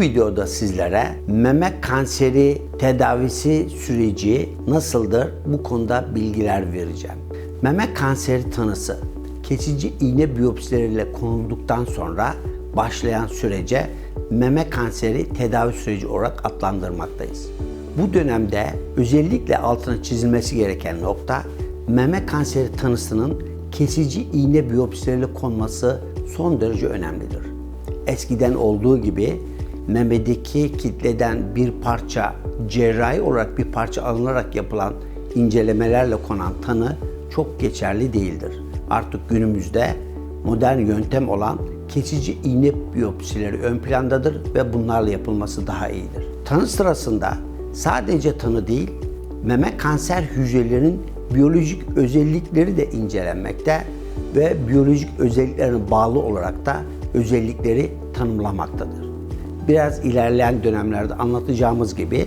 Bu videoda sizlere meme kanseri tedavisi süreci nasıldır bu konuda bilgiler vereceğim. Meme kanseri tanısı kesici iğne biyopsileriyle konulduktan sonra başlayan sürece meme kanseri tedavi süreci olarak adlandırmaktayız. Bu dönemde özellikle altına çizilmesi gereken nokta meme kanseri tanısının kesici iğne biyopsileriyle konması son derece önemlidir. Eskiden olduğu gibi memedeki kitleden bir parça cerrahi olarak bir parça alınarak yapılan incelemelerle konan tanı çok geçerli değildir. Artık günümüzde modern yöntem olan kesici iğne biyopsileri ön plandadır ve bunlarla yapılması daha iyidir. Tanı sırasında sadece tanı değil, meme kanser hücrelerinin biyolojik özellikleri de incelenmekte ve biyolojik özelliklerine bağlı olarak da özellikleri tanımlamaktadır. Biraz ilerleyen dönemlerde anlatacağımız gibi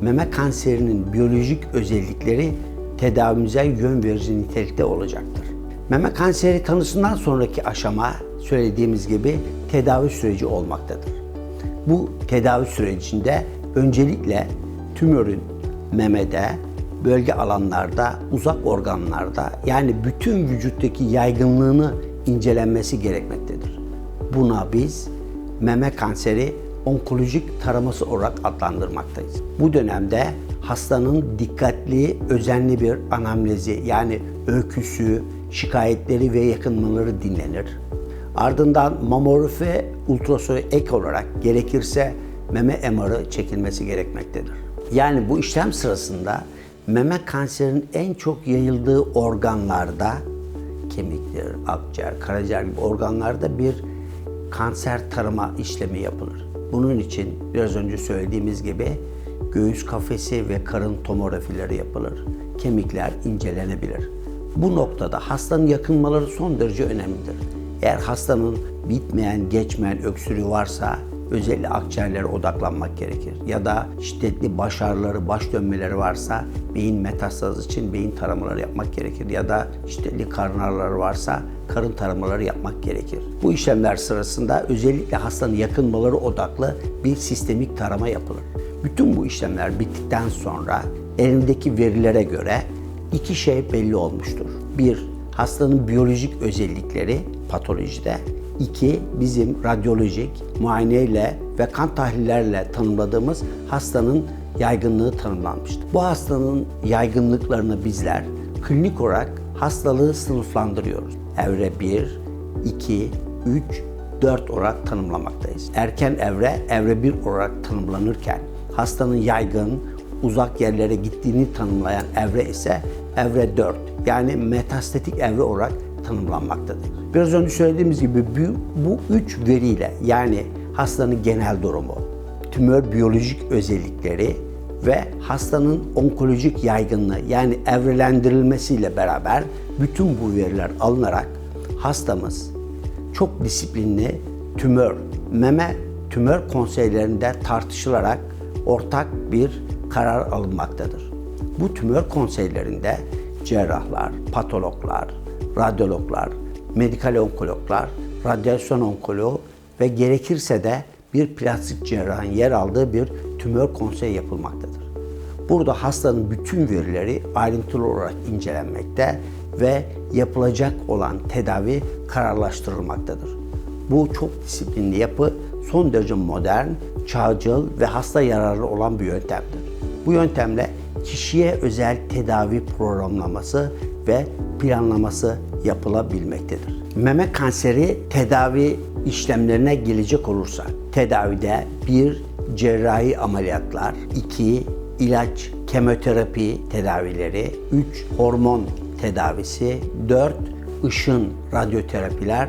meme kanserinin biyolojik özellikleri tedavimize yön verici nitelikte olacaktır. Meme kanseri tanısından sonraki aşama söylediğimiz gibi tedavi süreci olmaktadır. Bu tedavi sürecinde öncelikle tümörün memede, bölge alanlarda, uzak organlarda yani bütün vücuttaki yaygınlığını incelenmesi gerekmektedir. Buna biz meme kanseri onkolojik taraması olarak adlandırmaktayız. Bu dönemde hastanın dikkatli, özenli bir anamnezi yani öyküsü, şikayetleri ve yakınmaları dinlenir. Ardından mamografi ultrasoy ek olarak gerekirse meme MR'ı çekilmesi gerekmektedir. Yani bu işlem sırasında meme kanserinin en çok yayıldığı organlarda kemiktir, akciğer, karaciğer gibi organlarda bir kanser tarama işlemi yapılır. Bunun için biraz önce söylediğimiz gibi göğüs kafesi ve karın tomografileri yapılır. Kemikler incelenebilir. Bu noktada hastanın yakınmaları son derece önemlidir. Eğer hastanın bitmeyen, geçmeyen öksürüğü varsa özellikle akciğerlere odaklanmak gerekir. Ya da şiddetli baş ağrıları, baş dönmeleri varsa beyin metastazı için beyin taramaları yapmak gerekir. Ya da şiddetli karın ağrıları varsa karın taramaları yapmak gerekir. Bu işlemler sırasında özellikle hastanın yakınmaları odaklı bir sistemik tarama yapılır. Bütün bu işlemler bittikten sonra elimdeki verilere göre iki şey belli olmuştur. Bir, hastanın biyolojik özellikleri patolojide. İki, bizim radyolojik muayeneyle ve kan tahlillerle tanımladığımız hastanın yaygınlığı tanımlanmıştır. Bu hastanın yaygınlıklarını bizler klinik olarak hastalığı sınıflandırıyoruz. Evre 1, 2, 3, 4 olarak tanımlamaktayız. Erken evre, evre 1 olarak tanımlanırken hastanın yaygın, uzak yerlere gittiğini tanımlayan evre ise evre 4 yani metastatik evre olarak tanımlanmaktadır. Biraz önce söylediğimiz gibi bu, üç veriyle yani hastanın genel durumu, tümör biyolojik özellikleri ve hastanın onkolojik yaygınlığı yani evrelendirilmesiyle beraber bütün bu veriler alınarak hastamız çok disiplinli tümör, meme tümör konseylerinde tartışılarak ortak bir karar alınmaktadır. Bu tümör konseylerinde cerrahlar, patologlar, radyologlar, medikal onkologlar, radyasyon onkoloğu ve gerekirse de bir plastik cerrahın yer aldığı bir tümör konseyi yapılmaktadır. Burada hastanın bütün verileri ayrıntılı olarak incelenmekte ve yapılacak olan tedavi kararlaştırılmaktadır. Bu çok disiplinli yapı son derece modern, çağcıl ve hasta yararlı olan bir yöntemdir. Bu yöntemle kişiye özel tedavi programlaması ve planlaması yapılabilmektedir. Meme kanseri tedavi işlemlerine gelecek olursak, tedavide bir cerrahi ameliyatlar, iki ilaç, kemoterapi tedavileri, üç hormon tedavisi, dört ışın radyoterapiler,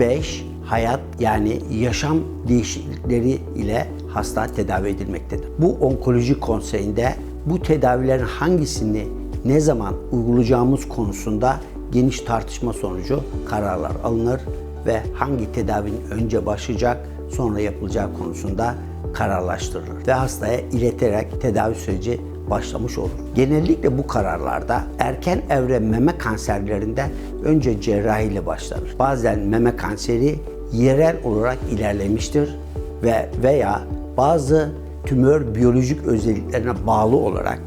beş hayat yani yaşam değişiklikleri ile hasta tedavi edilmektedir. Bu onkoloji konseyinde bu tedavilerin hangisini ne zaman uygulayacağımız konusunda geniş tartışma sonucu kararlar alınır ve hangi tedavinin önce başlayacak sonra yapılacağı konusunda kararlaştırılır ve hastaya ileterek tedavi süreci başlamış olur. Genellikle bu kararlarda erken evre meme kanserlerinde önce cerrahi ile başlanır. Bazen meme kanseri yerel olarak ilerlemiştir ve veya bazı tümör biyolojik özelliklerine bağlı olarak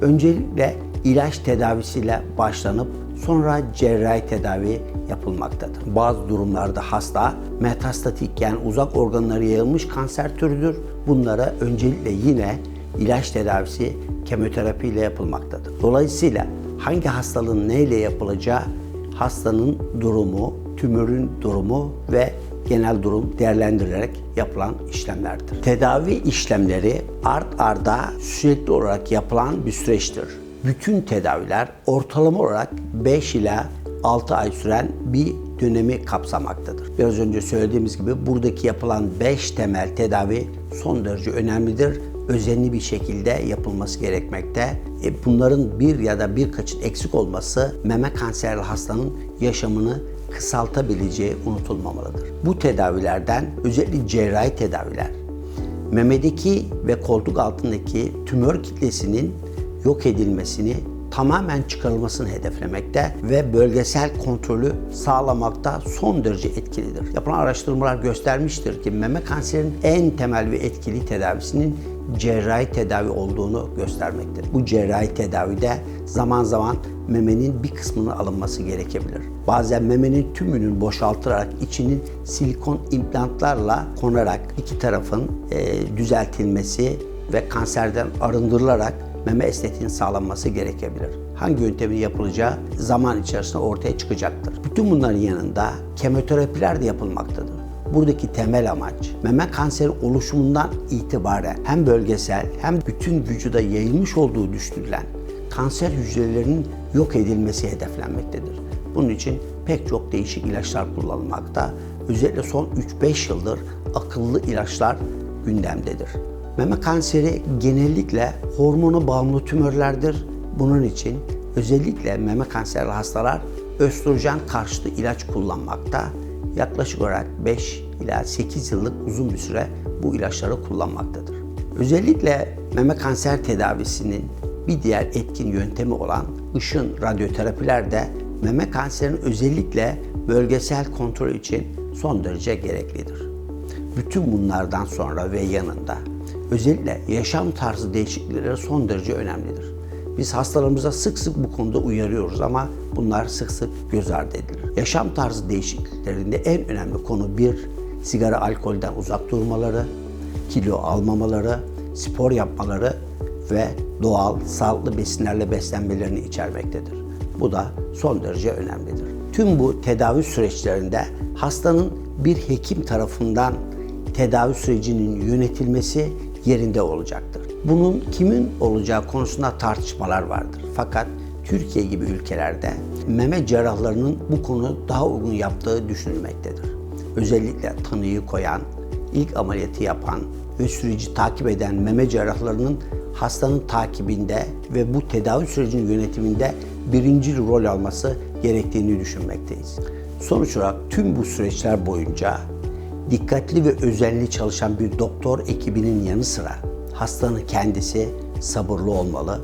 öncelikle ilaç tedavisiyle başlanıp sonra cerrahi tedavi yapılmaktadır. Bazı durumlarda hasta metastatik yani uzak organlara yayılmış kanser türüdür. Bunlara öncelikle yine ilaç tedavisi kemoterapi ile yapılmaktadır. Dolayısıyla hangi hastalığın neyle yapılacağı hastanın durumu, tümörün durumu ve genel durum değerlendirilerek yapılan işlemlerdir. Tedavi işlemleri art arda sürekli olarak yapılan bir süreçtir. Bütün tedaviler ortalama olarak 5 ila 6 ay süren bir dönemi kapsamaktadır. Biraz önce söylediğimiz gibi buradaki yapılan 5 temel tedavi son derece önemlidir. Özenli bir şekilde yapılması gerekmekte. E, bunların bir ya da birkaçın eksik olması meme kanserli hastanın yaşamını kısaltabileceği unutulmamalıdır. Bu tedavilerden özellikle cerrahi tedaviler memedeki ve koltuk altındaki tümör kitlesinin yok edilmesini tamamen çıkarılmasını hedeflemekte ve bölgesel kontrolü sağlamakta son derece etkilidir. Yapılan araştırmalar göstermiştir ki meme kanserinin en temel ve etkili tedavisinin cerrahi tedavi olduğunu göstermektedir. Bu cerrahi tedavide zaman zaman memenin bir kısmının alınması gerekebilir. Bazen memenin tümünün boşaltılarak içinin silikon implantlarla konarak iki tarafın e, düzeltilmesi ve kanserden arındırılarak meme estetiğinin sağlanması gerekebilir. Hangi yöntemin yapılacağı zaman içerisinde ortaya çıkacaktır. Bütün bunların yanında kemoterapiler de yapılmaktadır. Buradaki temel amaç meme kanseri oluşumundan itibaren hem bölgesel hem bütün vücuda yayılmış olduğu düşünülen kanser hücrelerinin yok edilmesi hedeflenmektedir. Bunun için pek çok değişik ilaçlar kullanılmakta. Özellikle son 3-5 yıldır akıllı ilaçlar gündemdedir. Meme kanseri genellikle hormona bağımlı tümörlerdir. Bunun için özellikle meme kanserli hastalar östrojen karşıtı ilaç kullanmakta. Yaklaşık olarak 5 ila 8 yıllık uzun bir süre bu ilaçları kullanmaktadır. Özellikle meme kanser tedavisinin bir diğer etkin yöntemi olan ışın radyoterapiler de meme kanserinin özellikle bölgesel kontrol için son derece gereklidir. Bütün bunlardan sonra ve yanında özellikle yaşam tarzı değişiklikleri son derece önemlidir. Biz hastalarımıza sık sık bu konuda uyarıyoruz ama bunlar sık sık göz ardı edilir. Yaşam tarzı değişikliklerinde en önemli konu bir, sigara alkolden uzak durmaları, kilo almamaları, spor yapmaları ve doğal, sağlıklı besinlerle beslenmelerini içermektedir. Bu da son derece önemlidir. Tüm bu tedavi süreçlerinde hastanın bir hekim tarafından tedavi sürecinin yönetilmesi yerinde olacaktır. Bunun kimin olacağı konusunda tartışmalar vardır. Fakat Türkiye gibi ülkelerde meme cerrahlarının bu konu daha uygun yaptığı düşünülmektedir. Özellikle tanıyı koyan, ilk ameliyatı yapan ve süreci takip eden meme cerrahlarının hastanın takibinde ve bu tedavi sürecinin yönetiminde birinci rol alması gerektiğini düşünmekteyiz. Sonuç olarak tüm bu süreçler boyunca dikkatli ve özenli çalışan bir doktor ekibinin yanı sıra hastanın kendisi sabırlı olmalı.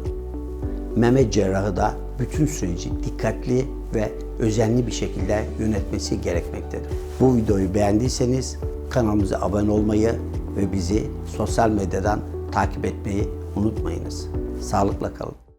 Meme cerrahı da bütün süreci dikkatli ve özenli bir şekilde yönetmesi gerekmektedir. Bu videoyu beğendiyseniz kanalımıza abone olmayı ve bizi sosyal medyadan takip etmeyi unutmayınız. Sağlıkla kalın.